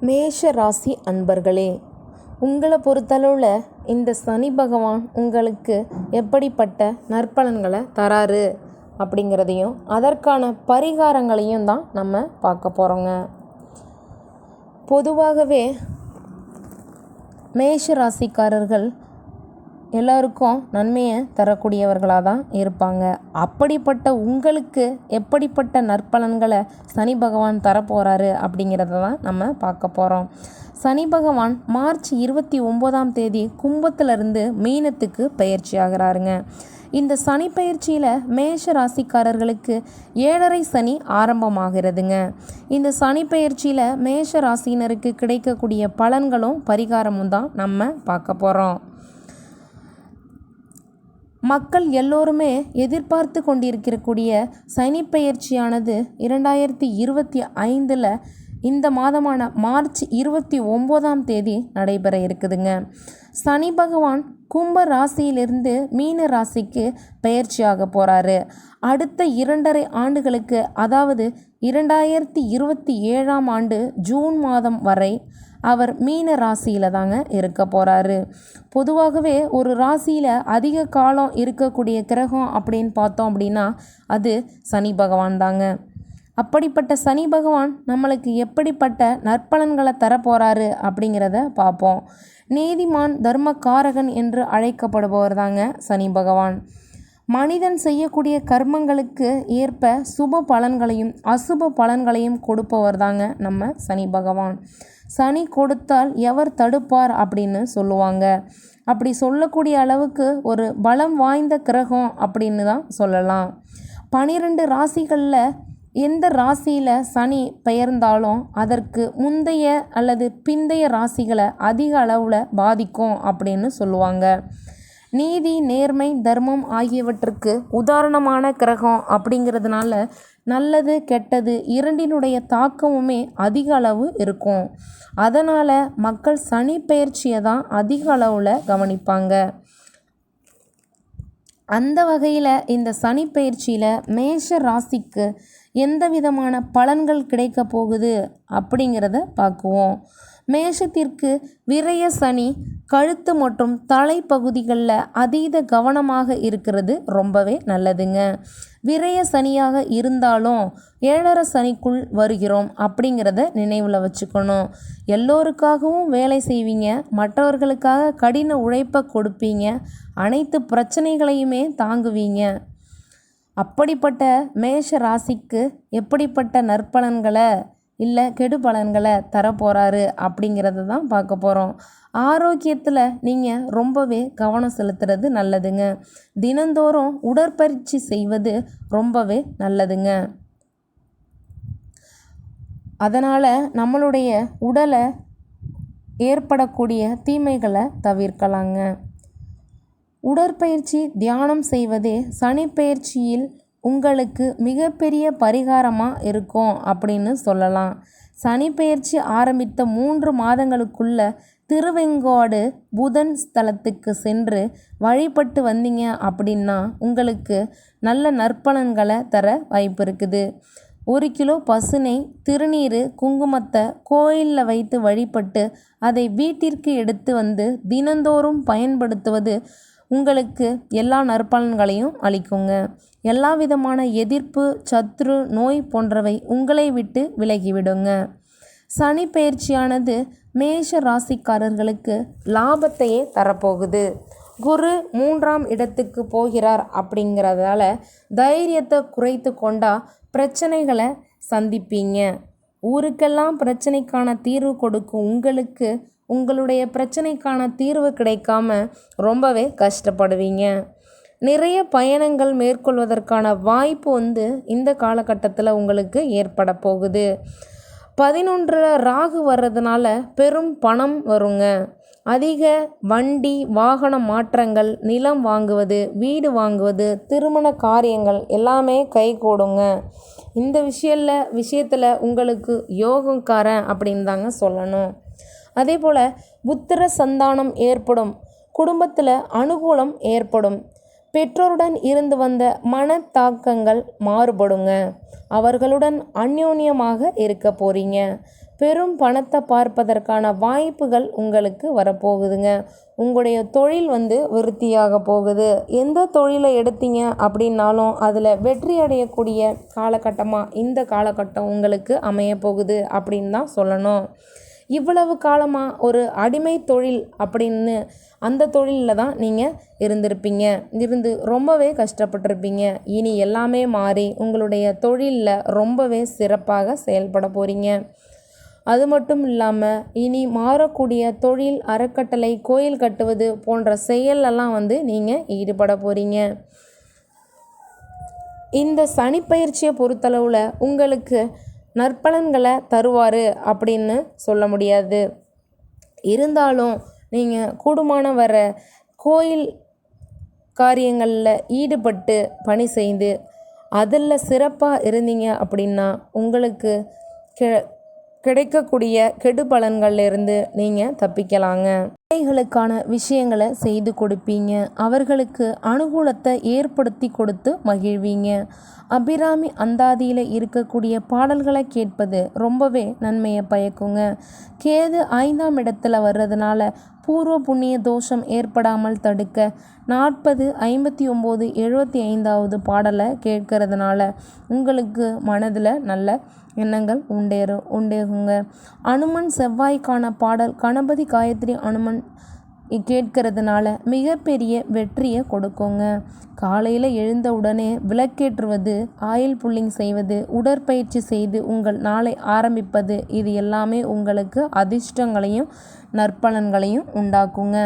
மேஷ ராசி அன்பர்களே உங்களை பொறுத்தளவில் இந்த சனி பகவான் உங்களுக்கு எப்படிப்பட்ட நற்பலன்களை தராரு அப்படிங்கிறதையும் அதற்கான பரிகாரங்களையும் தான் நம்ம பார்க்க போகிறோங்க பொதுவாகவே மேஷ ராசிக்காரர்கள் எல்லோருக்கும் நன்மையை தரக்கூடியவர்களாக தான் இருப்பாங்க. அப்படிப்பட்ட உங்களுக்கு எப்படிப்பட்ட நற்பலன்களை சனி பகவான் தரப்போகிறாரு அப்படிங்கிறத தான் நம்ம பார்க்க போகிறோம் சனி பகவான் மார்ச் இருபத்தி ஒம்போதாம் தேதி கும்பத்திலிருந்து மீனத்துக்கு பயிற்சி ஆகிறாருங்க. இந்த சனி பயிற்சியில் மேஷ ராசிக்காரர்களுக்கு ஏழரை சனி ஆரம்பமாகிறதுங்க. இந்த சனி பயிற்சியில் மேஷ ராசியினருக்கு கிடைக்கக்கூடிய பலன்களும் பரிகாரமும் தான் நம்ம பார்க்க போகிறோம் மக்கள் எல்லோருமே எதிர்பார்த்து கொண்டிருக்கக்கூடிய சனி பயிற்சியானது இரண்டாயிரத்தி இருபத்தி ஐந்தில் இந்த மாதமான மார்ச் இருபத்தி ஒம்போதாம் தேதி நடைபெற இருக்குதுங்க. சனி பகவான் கும்ப ராசியிலிருந்து மீன ராசிக்கு பயிற்சியாக போகிறாரு அடுத்த இரண்டரை ஆண்டுகளுக்கு அதாவது இரண்டாயிரத்தி இருபத்தி ஏழாம் ஆண்டு ஜூன் மாதம் வரை அவர் மீன ராசியில் தாங்க இருக்க போகிறாரு பொதுவாகவே ஒரு ராசியில் அதிக காலம் இருக்கக்கூடிய கிரகம் அப்படின்னு பார்த்தோம் அப்படின்னா அது சனி பகவான் தாங்க. அப்படிப்பட்ட சனி பகவான் நம்மளுக்கு எப்படிப்பட்ட நற்பலன்களை தரப்போகிறாரு அப்படிங்கிறத பார்ப்போம். நீதிமான் தர்மகாரகன் என்று அழைக்கப்படுபவர் தாங்க சனி பகவான். மனிதன் செய்யக்கூடிய கர்மங்களுக்கு ஏற்ப சுப பலன்களையும் அசுப பலன்களையும் கொடுப்பவர் தாங்க நம்ம சனி பகவான். சனி கொடுத்தால் எவர் தடுப்பார் அப்படின்னு சொல்லுவாங்க. அப்படி சொல்லக்கூடிய அளவுக்கு ஒரு பலம் வாய்ந்த கிரகம் அப்படின்னு தான் சொல்லலாம். பனிரெண்டு ராசிகளில் எந்த ராசியில் சனி பெயர்ந்தாலும் அதற்கு முந்தைய அல்லது பிந்தைய ராசிகளை அதிக அளவில் பாதிக்கும் அப்படின்னு சொல்லுவாங்க. நீதி நேர்மை தர்மம் ஆகியவற்றுக்கு உதாரணமான கிரகம் அப்படிங்கிறதுனால நல்லது கெட்டது இரண்டினுடைய தாக்கமுமே அதிக அளவு இருக்கும். அதனால் மக்கள் சனி பயிற்சியை தான் அதிக அளவில் கவனிப்பாங்க. அந்த வகையில் இந்த சனி பயிற்சியில் மேஷ ராசிக்கு எந்த விதமான பலன்கள் கிடைக்க போகுது அப்படிங்கிறத பார்க்குவோம். மேஷத்திற்கு விரய சனி கழுத்து மற்றும் தலைப்பகுதிகளில் அதீத கவனமாக இருக்கிறது ரொம்பவே நல்லதுங்க. விரய சனியாக இருந்தாலும் ஏழரை சனிக்குள் வருகிறோம் அப்படிங்கிறத நினைவில் வச்சுக்கணும். எல்லோருக்காகவும் வேலை செய்வீங்க மற்றவர்களுக்காக கடின உழைப்பை கொடுப்பீங்க அனைத்து பிரச்சனைகளையுமே தாங்குவீங்க. அப்படிப்பட்ட மேஷ ராசிக்கு எப்படிப்பட்ட நற்பலன்களை இல்லை கெடு பலன்களை தரப்போகிறாரு அப்படிங்கிறத தான் பார்க்க போகிறோம் ஆரோக்கியத்தில் நீங்கள் ரொம்பவே கவனம் செலுத்துறது நல்லதுங்க. தினந்தோறும் உடற்பயிற்சி செய்வது ரொம்பவே நல்லதுங்க. அதனால் நம்மளுடைய உடலை ஏற்படக்கூடிய தீமைகளை தவிர்க்கலாங்க. உடற்பயிற்சி தியானம் செய்வதே சனி பயிற்சியில் உங்களுக்கு மிகப்பெரிய பரிகாரமாக இருக்கும் அப்படின்னு சொல்லலாம். சனி ஆரம்பித்த மூன்று மாதங்களுக்குள்ள திருவெங்கோடு புதன் ஸ்தலத்துக்கு சென்று வழிபட்டு வந்தீங்க அப்படின்னா உங்களுக்கு நல்ல நற்பலன்களை தர வாய்ப்பு இருக்குது. ஒரு கிலோ பசுனை திருநீர் குங்குமத்தை கோயிலில் வைத்து வழிபட்டு அதை வீட்டிற்கு எடுத்து வந்து தினந்தோறும் பயன்படுத்துவது உங்களுக்கு எல்லா நற்பலன்களையும் அளிக்குங்க. எல்லா விதமான எதிர்ப்பு சத்ரு நோய் போன்றவை உங்களை விட்டு விலகிவிடுங்க. சனி பயிற்சியானது மேஷ ராசிக்காரர்களுக்கு லாபத்தையே தரப்போகுது. குரு மூன்றாம் இடத்துக்கு போகிறார் அப்படிங்கிறதால தைரியத்தை குறைத்து கொண்டா பிரச்சனைகளை சந்திப்பீங்க. ஊருக்கெல்லாம் பிரச்சனைக்கான தீர்வு கொடுக்கும் உங்களுக்கு உங்களுடைய பிரச்சனைக்கான தீர்வு கிடைக்காம ரொம்பவே கஷ்டப்படுவீங்க. நிறைய பயணங்கள் மேற்கொள்வதற்கான வாய்ப்பு வந்து இந்த காலகட்டத்தில் உங்களுக்கு ஏற்பட போகுது. பதினொன்றில் ராகு வர்றதுனால பெரும் பணம் வருங்க. அதிக வண்டி வாகன மாற்றங்கள் நிலம் வாங்குவது வீடு வாங்குவது திருமண காரியங்கள் எல்லாமே கை கூடுங்க. இந்த விஷயத்தில் விஷயத்தில் உங்களுக்கு யோகக்காரன் அப்படின்னு தாங்க சொல்லணும். அதே போல் புத்திர சந்தானம் ஏற்படும். குடும்பத்தில் அனுகூலம் ஏற்படும். பெற்றோருடன் இருந்து வந்த மனத்தாக்கங்கள் மாறுபடுங்க. அவர்களுடன் அந்யோன்யமாக இருக்க போகிறீங்க பெரும் பணத்தை பார்ப்பதற்கான வாய்ப்புகள் உங்களுக்கு வரப்போகுதுங்க. உங்களுடைய தொழில் வந்து விருத்தியாக போகுது. எந்த தொழிலை எடுத்தீங்க அப்படின்னாலும் அதில் வெற்றி அடையக்கூடிய காலகட்டமாக இந்த காலகட்டம் உங்களுக்கு அமைய போகுது அப்படின்னு தான் சொல்லணும். இவ்வளவு காலமாக ஒரு அடிமை தொழில் அப்படின்னு அந்த தொழிலில் தான் நீங்கள் இருந்திருப்பீங்க. இருந்து ரொம்பவே கஷ்டப்பட்டிருப்பீங்க. இனி எல்லாமே மாறி உங்களுடைய தொழிலில் ரொம்பவே சிறப்பாக செயல்பட போகிறீங்க அது மட்டும் இல்லாமல் இனி மாறக்கூடிய தொழில் அறக்கட்டளை கோயில் கட்டுவது போன்ற செயலெல்லாம் வந்து நீங்கள் ஈடுபட போகிறீங்க இந்த சனிப்பயிற்சியை பொறுத்தளவில் உங்களுக்கு நற்பலன்களை தருவார் அப்படின்னு சொல்ல முடியாது. இருந்தாலும் நீங்கள் கூடுமான வர கோயில் காரியங்களில் ஈடுபட்டு பணி செய்து அதில் சிறப்பாக இருந்தீங்க அப்படின்னா உங்களுக்கு கி கிடைக்கக்கூடிய கெடு பலன்கள்லேருந்து நீங்கள் தப்பிக்கலாங்க. பிள்ளைகளுக்கான விஷயங்களை செய்து கொடுப்பீங்க. அவர்களுக்கு அனுகூலத்தை ஏற்படுத்தி கொடுத்து மகிழ்வீங்க. அபிராமி அந்தாதியில் இருக்கக்கூடிய பாடல்களை கேட்பது ரொம்பவே நன்மையை பயக்குங்க. கேது ஐந்தாம் இடத்துல வர்றதுனால பூர்வ புண்ணிய தோஷம் ஏற்படாமல் தடுக்க நாற்பது ஐம்பத்தி ஒம்பது எழுபத்தி ஐந்தாவது பாடலை கேட்கறதுனால உங்களுக்கு மனதில் நல்ல எண்ணங்கள் உண்டேறும் உண்டேகுங்க. அனுமன் செவ்வாய்க்கான பாடல் கணபதி காயத்ரி அனுமன் கேட்கறதுனால மிகப்பெரிய வெற்றியை கொடுக்குங்க. காலையில் எழுந்த உடனே விளக்கேற்றுவது ஆயில் புல்லிங் செய்வது உடற்பயிற்சி செய்து உங்கள் நாளை ஆரம்பிப்பது இது எல்லாமே உங்களுக்கு அதிர்ஷ்டங்களையும் நற்பலன்களையும் உண்டாக்குங்க.